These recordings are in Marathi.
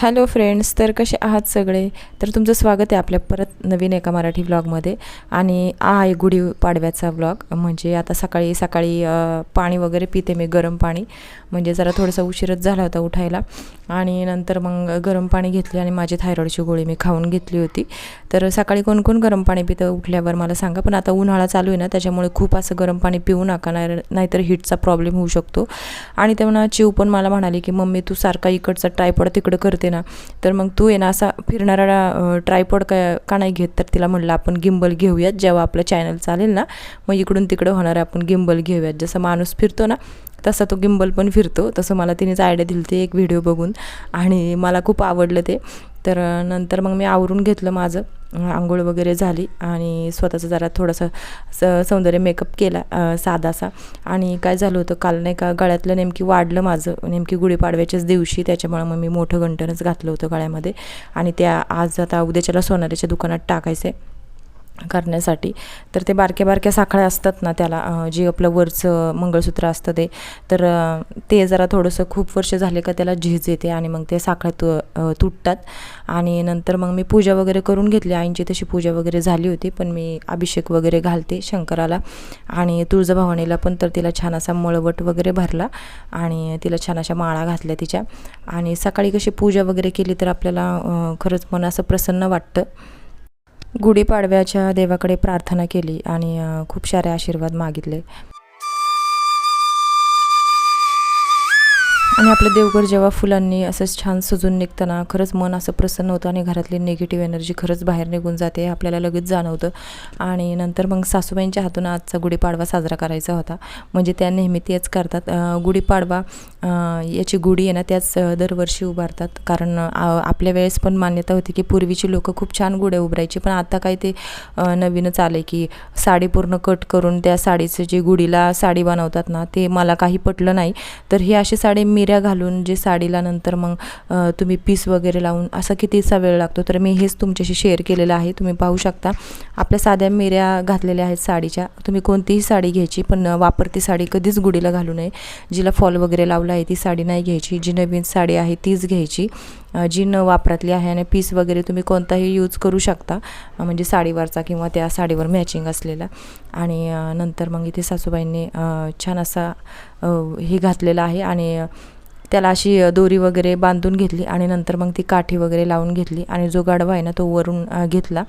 हॅलो फ्रेंड्स तर कसे आहात सगळे? तर तुमचं स्वागत आहे आपल्या परत नवीन एका मराठी व्लॉगमध्ये आणि आ आहे गुढीपाडव्याचा व्लॉग म्हणजे आता सकाळी सकाळी पाणी वगैरे पिते मी गरम पाणी. म्हणजे जरा थोडासा उशीरच झाला होता उठायला. आणि नंतर मग गरम पाणी घेतले आणि माझी थायरॉईडची गोळी मी खाऊन घेतली होती. तर सकाळी कोण कोण गरम पाणी पितं उठल्यावर मला सांगा. पण आता उन्हाळा चालू आहे ना त्याच्यामुळे खूप असं गरम पाणी पिऊ नका नाही नाहीतर हिटचा प्रॉब्लेम होऊ शकतो. आणि तेव्हा चिव पण मला म्हणाली की मम्मी तू सारखा इकडचा टायपड तिकडं करते ना तर मग तू आहे ना असा फिरणारा ट्रायपॉड का का नाही घेत? तर तिला म्हणलं आपण गिंबल घेऊयात जेव्हा आपलं चॅनल चालेल ना मग इकडून तिकडं होणार आपण गिंबल घेऊयात. जसं माणूस फिरतो ना तसा तो गिंबल पण फिरतो. तसं मला तिनेच आयडिया दिली ते एक व्हिडिओ बघून. आणि मला खूप आवडलं ते. तर नंतर मग मी आवरून घेतलं माझं. आंघोळ वगैरे झाली आणि स्वतःचं जरा थोडंसं स सौंदर्य मेकअप केला साधासा. आणि काय झालं होतं काल नाही का गळ्यातलं नेमकी वाढलं माझं. नेमकी गुढीपाडव्याच्याच दिवशी त्याच्यामुळे मग मी मोठं गंटनच घातलं होतं गळ्यामध्ये. आणि त्या आज आता उद्याच्याला सोनारीच्या दुकानात टाकायचं आहे करण्यासाठी. तर ते बारक्या बारक्या साखळ्या असतात ना त्याला जे आपलं वरचं मंगळसूत्र असतं ते तर ते जरा थोडंसं खूप वर्ष झाले का त्याला झीज येते आणि मग ते साखळ्या तु तुटतात. आणि नंतर मग मी पूजा वगैरे करून घेतली. आईंची तशी पूजा वगैरे झाली होती पण मी अभिषेक वगैरे घालते शंकराला. आणि तुळजाभवानीला पण तर तिला छान असा मळवट वगैरे भरला आणि तिला छान अशा माळा घातल्या तिच्या. आणि सकाळी कशी पूजा वगैरे केली तर आपल्याला खरंच मन असं प्रसन्न वाटतं. गुढीपाडव्याच्या देवाकडे प्रार्थना केली आणि खूप सारे आशीर्वाद मागितले. आणि आपलं देवघर जेव्हा फुलांनी असंच छान सजून निघताना खरंच मन असं प्रसन्न होतं आणि घरातली निगेटिव्ह एनर्जी खरंच बाहेर निघून जाते आपल्याला लगेच जाणवतं. आणि नंतर मग सासूबाईंच्या हातून आजचा गुढीपाडवा साजरा करायचा होता. म्हणजे त्या नेहमी तेच करतात. गुढीपाडवा याची गुढी आहे ना त्याच दरवर्षी उभारतात. कारण आपल्या वेळेस पण मान्यता होती की पूर्वीची लोकं खूप छान गुढ्या उभारायची. पण आता काय ते नवीनच आलं की साडी पूर्ण कट करून त्या साडीचं जे गुढीला साडी बनवतात ना ते मला काही पटलं नाही. तर ही अशी साडी मी मिऱ्या घालून जे साडीला नंतर मग तुम्ही पीस वगैरे लावून असा कितीचा वेळ लागतो? तर मी हेच तुमच्याशी शेअर केलेलं आहे. तुम्ही पाहू शकता. आपल्या साध्या मिऱ्या घातलेल्या आहेत साडीच्या. तुम्ही कोणतीही साडी घ्यायची पण वापरती साडी कधीच गुढीला घालू नये. जिला फॉल वगैरे लावला आहे ती साडी नाही घ्यायची. जी नवीन साडी आहे तीच घ्यायची. जी न वापरातली आहे आणि पीस वगैरे तुम्ही कोणताही यूज करू शकता. म्हणजे साडीवरचा किंवा त्या साडीवर मॅचिंग असलेला. आणि नंतर मग इथे सासूबाईंनी छान असा हे घातलेला आहे. आणि त्याला अशी दोरी वगैरे बांधून घेतली आणि नंतर मग ती काठी वगैरे लावून घेतली आणि जो गाढवा आहे ना तो वरून घेतला.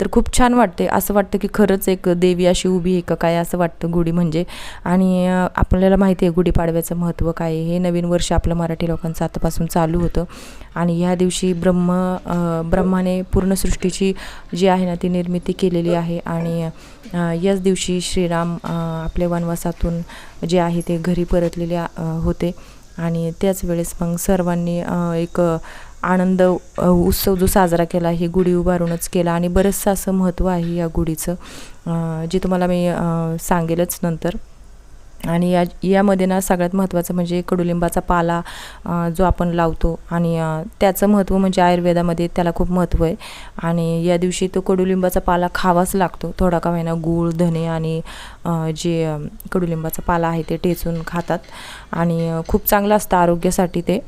तर खूप छान वाटते. असं वाटतं की खरंच एक देवी अशी उभी आहे का काय असं वाटतं गुढी म्हणजे. आणि आपल्याला माहिती आहे गुढीपाडव्याचं महत्त्व काय हे नवीन वर्ष आपलं मराठी लोकांचं आतापासून चालू होतं. आणि ह्या दिवशी ब्रह्म ब्रह्माने पूर्ण सृष्टीची जी आहे ना ती निर्मिती केलेली आहे. आणि याच दिवशी श्रीराम आपल्या वनवासातून जे आहे ते घरी परतलेले होते. आणि त्याच वेळेस मग सर्वांनी एक आनंद उत्सव जो साजरा केला ही गुढी उभारूनच केला आणि बरंचसं असं महत्त्व आहे या गुढीचं. जे तुम्हाला मी सांगेलच नंतर. आणि या यामध्ये ना सगळ्यात महत्त्वाचं म्हणजे कडुलिंबाचा पाला जो आपण लावतो आणि त्याचं महत्त्व म्हणजे आयुर्वेदामध्ये त्याला खूप महत्त्व आहे. आणि या दिवशी तो कडुलिंबाचा पाला खावाच लागतो. थोडा का होईना गूळ धने आणि जे कडुलिंबाचा पाला आहे ते टेचून खातात. आणि खूप चांगलं असतं आरोग्यासाठी ते.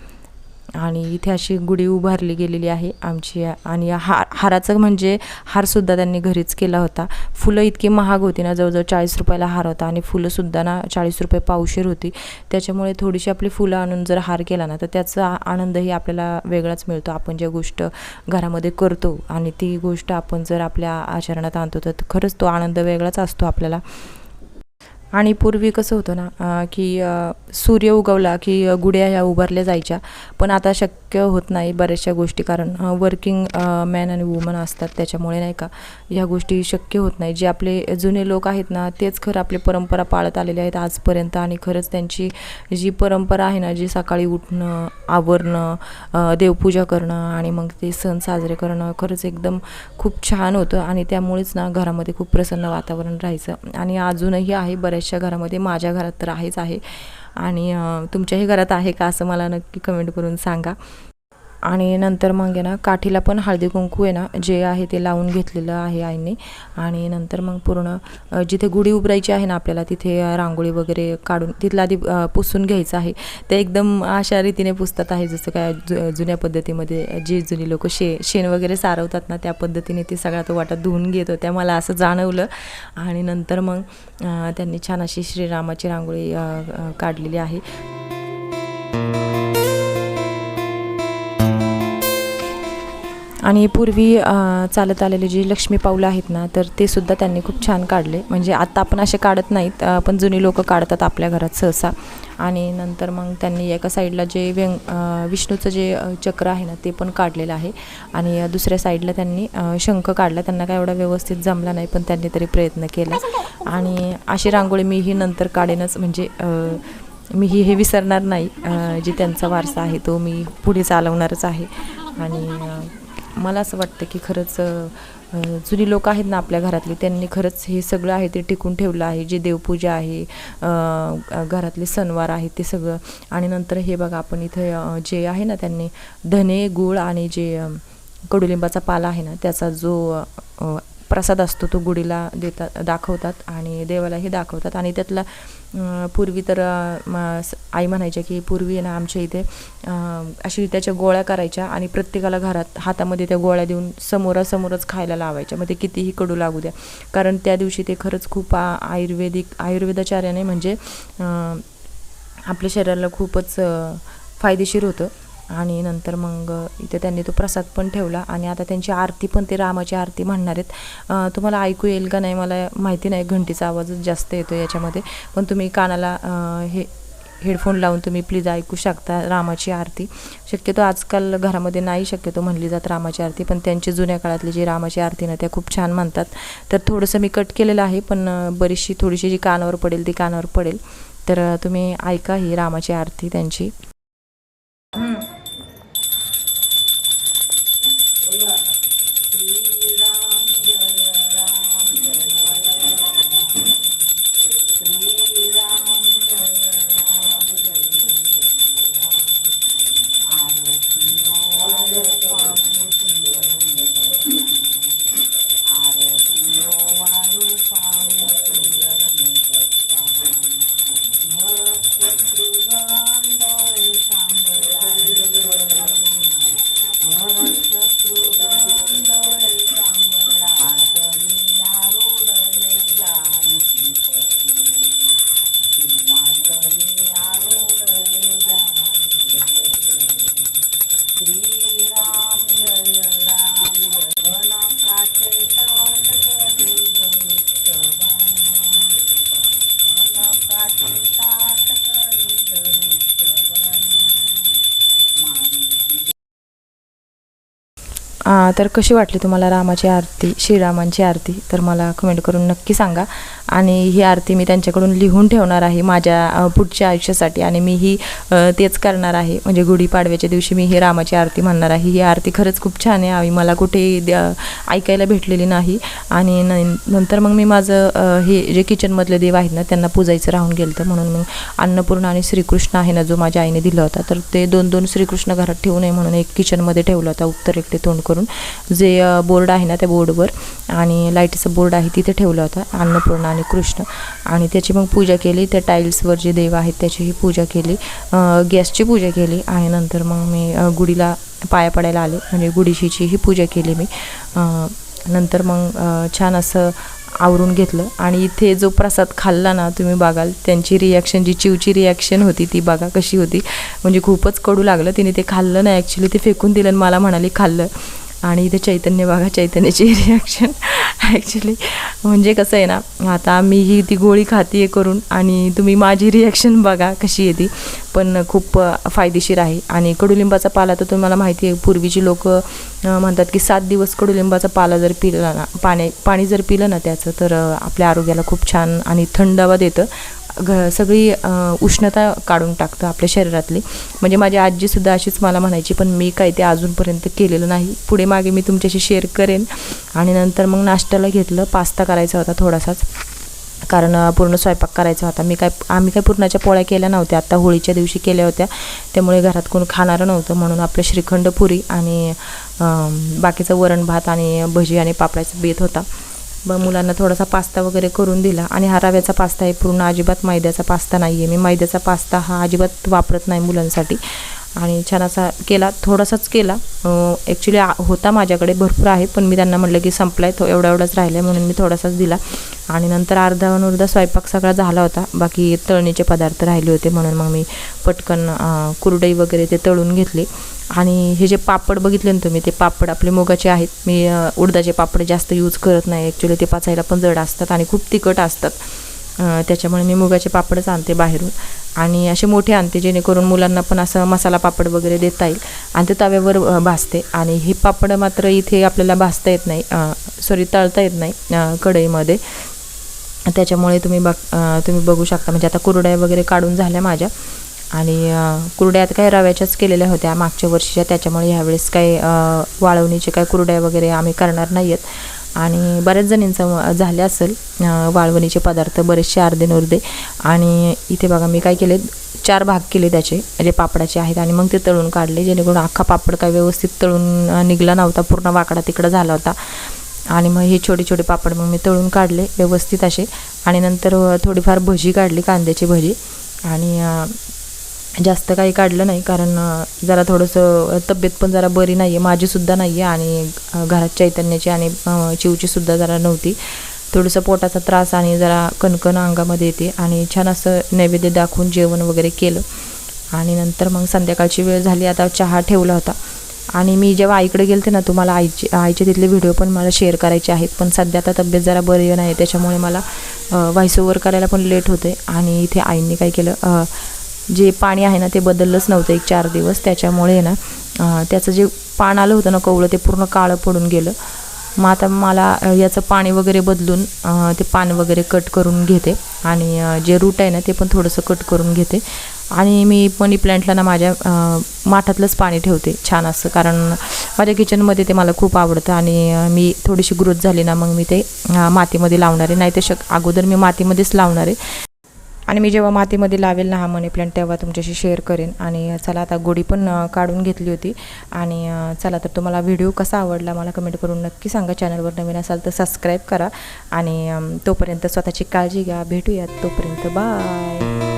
आणि इथे अशी गुढी उभारली गेलेली आहे आमची. आणि हार हाराचं म्हणजे हारसुद्धा त्यांनी घरीच केला होता. फुलं इतकी महाग होती ना जवळजवळ चाळीस रुपयाला हार होता आणि फुलंसुद्धा ना चाळीस रुपये पावशेर होती. त्याच्यामुळे थोडीशी आपली फुलं आणून जर हार केला ना तर त्याचा आनंदही आपल्याला वेगळाच मिळतो. आपण ज्या गोष्ट घरामध्ये करतो आणि ती गोष्ट आपण जर आपल्या आचरणात आणतो तर खरंच तो आनंद वेगळाच असतो आपल्याला. आणि पूर्वी कसं होतं ना की सूर्य उगवला की गुड्या ह्या उभारल्या जायच्या. पण आता शक्य होत नाही बऱ्याचशा गोष्टी कारण वर्किंग मॅन आणि वुमन असतात त्याच्यामुळे नाही का ह्या गोष्टी शक्य होत नाही. जे आपले जुने लोक आहेत ना तेच खरं आपले परंपरा पाळत आलेले आहेत आजपर्यंत आणि खरंच त्यांची जी परंपरा आहे ना जी सकाळी उठणं आवरणं देवपूजा करणं आणि मग ते सण साजरे करणं खरंच एकदम खूप छान होतं आणि त्यामुळेच ना घरामध्ये खूप प्रसन्न वातावरण राहायचं. आणि अजूनही आहे बऱ्याचशा घरामध्ये माझ्या घरात तर आहेच आहे. आणि तुमच्याही घरात आहे का असं मला नक्की कमेंट करून सांगा. आणि नंतर मग आहे ना काठीला पण हळदी कुंकू आहे ना जे आहे ते लावून घेतलेलं आहे आईने. आणि नंतर मग पूर्ण जिथे गुढी उभरायची आहे ना आपल्याला तिथे रांगोळी वगैरे काढून तिथला आधी पुसून घ्यायचं आहे. ते एकदम अशा रीतीने पुसतात आहे जसं काय जु जुन्या पद्धतीमध्ये जी जुनी लोक शे शेण वगैरे सारवतात ना त्या पद्धतीने ते सगळा तो वाटा धुवून घेत होत्या. मला असं जाणवलं. आणि नंतर मग त्यांनी छान अशी श्रीरामाची रांगोळी काढलेली आहे. आणि पूर्वी चालत आलेले जे लक्ष्मी पावलं आहेत ना तर ते सुद्धा त्यांनी खूप छान काढले. म्हणजे आता आपण असे काढत नाहीत पण जुनी लोक काढतात आपल्या घरात सहसा. आणि नंतर मग त्यांनी एका साईडला जे व्यंग विष्णूचं जे चक्र आहे ना ते पण काढलेलं आहे. आणि दुसऱ्या साईडला त्यांनी शंख काढला. त्यांना काय एवढा व्यवस्थित जमला नाही पण त्यांनी तरी प्रयत्न केला. आणि अशी रांगोळी मी ही नंतर काढेनच. म्हणजे मी ही हे विसरणार नाही जे त्यांचा वारसा आहे तो मी पुढे चालवणारच आहे. आणि मला असं वाटतं की खरंच जुनी लोक आहेत ना आपल्या घरातली त्यांनी खरंच हे सगळं आहे ते टिकून ठेवलं आहे. जे देवपूजा आहे घरातले सणवार आहेत ते सगळं. आणि नंतर हे बघा आपण इथे जे आहे ना त्यांनी धने गूळ आणि जे कडुलिंबाचा पाला आहे ना त्याचा जो प्रसाद असतो तो गुढीला देतात दाखवतात आणि देवालाही दाखवतात. आणि त्यातला पूर्वी तर स- आई म्हणायच्या की पूर्वी ना आमच्या इथे अशी त्याच्या गोळ्या करायच्या आणि प्रत्येकाला घरात हातामध्ये त्या गोळ्या देऊन समोरासमोरच खायला लावायच्या. मग ते कितीही कडू लागू द्या. कारण त्या दिवशी ते खरंच खूप आ- आयुर्वेदिक आयुर्वेदाचार्याने म्हणजे आपल्या शरीराला खूपच फायदेशीर होतं. आणि नंतर मग इथे त्यांनी तो प्रसाद पण ठेवला. आणि आता त्यांची आरती पण ते रामाची आरती म्हणणार आहेत. तुम्हाला ऐकू येईल का नाही? मला माहिती नाही घंटीचा आवाजच जास्त येतो याच्यामध्ये. पण तुम्ही कानाला हे हेडफोन लावून तुम्ही प्लीज ऐकू शकता रामाची आरती. शक्यतो आजकाल घरामध्ये नाही शक्यतो म्हणली जात रामाची आरती पण त्यांची जुन्या काळातली जी रामाची आरती ना त्या खूप छान म्हणतात. तर थोडंसं मी कट केलेलं आहे पण बरीचशी थोडीशी जी कानावर पडेल ती कानावर पडेल. तर तुम्ही ऐका ही रामाची आरती त्यांची. तर कशी वाटली तुम्हाला रामाची आरती श्रीरामांची आरती? तर मला कमेंट करून नक्की सांगा. आणि ही आरती मी त्यांच्याकडून लिहून ठेवणार आहे माझ्या पुढच्या आयुष्यासाठी आणि मी ही तेच करणार आहे. म्हणजे गुढीपाडव्याच्या दिवशी मी ही रामाची आरती म्हणणार आहे. ही आरती खरंच खूप छान आहे आम्ही मला कुठेही ऐकायला भेटलेली नाही. आणि न- नंतर मग मी माझं हे जे किचनमधले देव आहेत ना त्यांना पूजायचं राहून गेलं तर म्हणून मग अन्नपूर्णा आणि श्रीकृष्ण आहे ना जो माझ्या आईने दिला होता. तर ते दोन दोन श्रीकृष्ण घरात ठेवू नये म्हणून एक किचनमध्ये ठेवला होता एकटे तोंड करून. जे बोर्ड आहे ना त्या बोर्डवर आणि लाईटीचं बोर्ड आहे तिथे ठेवला होता अन्नपूर्णा आणि कृष्ण. आणि त्याची मग पूजा केली. त्या टाईल्सवर जे देव आहेत त्याचीही पूजा केली. गॅसची पूजा केली. आणि नंतर मग मी गुढीला पाया पडायला आले. म्हणजे गुढीशीचीही पूजा केली मी. नंतर मग छान असं आवरून घेतलं. आणि इथे जो प्रसाद खाल्ला ना तुम्ही बघाल त्यांची रिॲक्शन जी चिवची रिॲक्शन होती ती बघा कशी होती. म्हणजे खूपच कडू लागलं. तिने ते खाल्लं नाही. ॲक्च्युली ते फेकून दिलं आणि मला म्हणाली खाल्लं. आणि इथे चैतन्य बघा चैतन्याची रिॲक्शन ॲक्च्युली म्हणजे कसं आहे ना आता मी ही ती गोळी खाते करून आणि तुम्ही माझी रिॲक्शन बघा कशी येते पण खूप फायदेशीर आहे. आणि कडुलिंबाचा पाला तर तुम्हाला माहिती आहे पूर्वीची लोक म्हणतात की सात दिवस कडुलिंबाचा पाला जर पिला ना पाणी पाणी जर पिलं ना त्याचं तर आपल्या आरोग्याला खूप छान आणि थंडावा देतं. घ सगळी उष्णता काढून टाकतं आपल्या शरीरातली. म्हणजे माझी आजीसुद्धा अशीच मला म्हणायची पण मी काय ते अजूनपर्यंत केलेलं नाही. पुढे मागे मी तुमच्याशी शेअर करेन. आणि नंतर मग नाश्त्याला घेतलं पास्ता करायचा होता थोडासाच. कारण पूर्ण स्वयंपाक करायचा होता. मी काय आम्ही काय पुरणाच्या पोळ्या केल्या नव्हत्या. आत्ता होळीच्या दिवशी केल्या होत्या. त्यामुळे घरात कोण खाणारं नव्हतं. म्हणून आपलं श्रीखंड पुरी आणि बाकीचं वरण भात आणि भजी आणि पापडाचा बेत होता. मग मुलांना थोडासा पास्ता वगैरे करून दिला. आणि हा रव्याचा पास्ता आहे. पूर्ण अजिबात मैद्याचा पास्ता नाही आहे मी मैद्याचा पास्ता हा अजिबात वापरत नाही मुलांसाठी. आणि छान असा केला. थोडासाच केला. ॲक्च्युली होता माझ्याकडे. भरपूर आहे. पण मी त्यांना म्हटलं की संपला आहे तो एवढा एवढाच राहिला आहे म्हणून मी थोडासाच दिला. आणि नंतर अर्धा अर्धा स्वयंपाक सगळा झाला होता. बाकी तळणीचे पदार्थ राहिले होते म्हणून मग मी पटकन कुरडई वगैरे ते तळून घेतले. आणि हे जे पापड बघितले ना तुम्ही ते पापड आपले मुगाचे आहेत. मी उडदाचे पापड जास्त यूज करत नाही. ॲक्च्युली ते पचायला पण जड असतात आणि खूप तिखट असतात. त्याच्यामुळे मी मुगाचे पापडच आणते बाहेरून. आणि असे मोठे आणते जेणेकरून मुलांना पण असं मसाला पापड वगैरे देता येईल. आणि ते तव्यावर भाजते. आणि हे पापड मात्र इथे आपल्याला भाजता येत नाही. सॉरी तळता येत नाही कढईमध्ये. त्याच्यामुळे तुम्ही बघ तुम्ही बघू शकता. म्हणजे आता कुरड्या वगैरे काढून झाल्या माझ्या. आणि कुरड्यात कुरड्या आता काही रव्याच्याच केलेल्या होत्या मागच्या वर्षीच्या. त्याच्यामुळे ह्यावेळेस काही वाळवणीचे काही कुरड्या वगैरे आम्ही करणार नाही आहेत आणि बऱ्याच जणींचं झाले असेल वाळवणीचे पदार्थ. बरेचसे अर्धे नुर्धे. आणि इथे बघा मी काय केले चार भाग केले त्याचे. जे पापडाचे आहेत आणि मग ते तळून काढले. जेणेकरून अख्खा पापड काय व्यवस्थित तळून निघला नव्हता. पूर्ण वाकडा तिकडं झाला होता. आणि मग हे छोटे छोटे पापड मग मी तळून काढले व्यवस्थित असे. आणि नंतर थोडीफार भजी काढली कांद्याची भजी. आणि जास्त काही काढलं नाही कारण जरा थोडंसं तब्येत पण जरा बरी नाही आहे माझीसुद्धा नाही आहे आणि घरात चैतन्याची आणि चिवचीसुद्धा जरा नव्हती. थोडंसं पोटाचा त्रास आणि जरा कणकण अंगामध्ये येते आणि छान असं नैवेद्य दाखवून जेवण वगैरे केलं. आणि नंतर मग संध्याकाळची वेळ झाली आता चहा ठेवला होता. आणि मी जेव्हा आईकडे गेलते ना तुम्हाला आईचे आईचे तिथले व्हिडिओ पण मला शेअर करायचे आहेत. पण सध्या आता तब्येत जरा बरी नाही त्याच्यामुळे मला व्हॉइस ओव्हर करायला पण लेट होते. आणि इथे आईंनी काय केलं जे पाणी आहे ना ते बदललंच नव्हतं एक चार दिवस. त्याच्यामुळे ना त्याचं जे पान आलं होतं ना कवळं ते पूर्ण काळं पडून गेलं. मग आता मला याचं पाणी वगैरे बदलून ते पान वगैरे कट करून घेते. आणि जे रूट आहे ना ते पण थोडंसं कट करून घेते. आणि मी मनी प्लॅन्टला ना माझ्या माठातलंच पाणी ठेवते छान असं. कारण माझ्या किचनमध्ये ते मला खूप आवडतं आणि मी थोडीशी ग्रोथ झाली ना मग मी ते मातीमध्ये लावणार. आहे नाही तर शक अगोदर मी मातीमध्येच लावणार. आहे आणि मी जेव्हा मातीमध्ये लावेल ना हा मनी प्लांट तेव्हा तुमच्याशी शेअर करेन. आणि चला आता गोडी पण काढून घेतली होती. आणि चला तर तुम्हाला व्हिडिओ कसा आवडला मला कमेंट करून नक्की सांगा. चॅनलवर नवीन असाल तर सबस्क्राईब करा. आणि तोपर्यंत स्वतःची काळजी घ्या. भेटूयात तोपर्यंत. बाय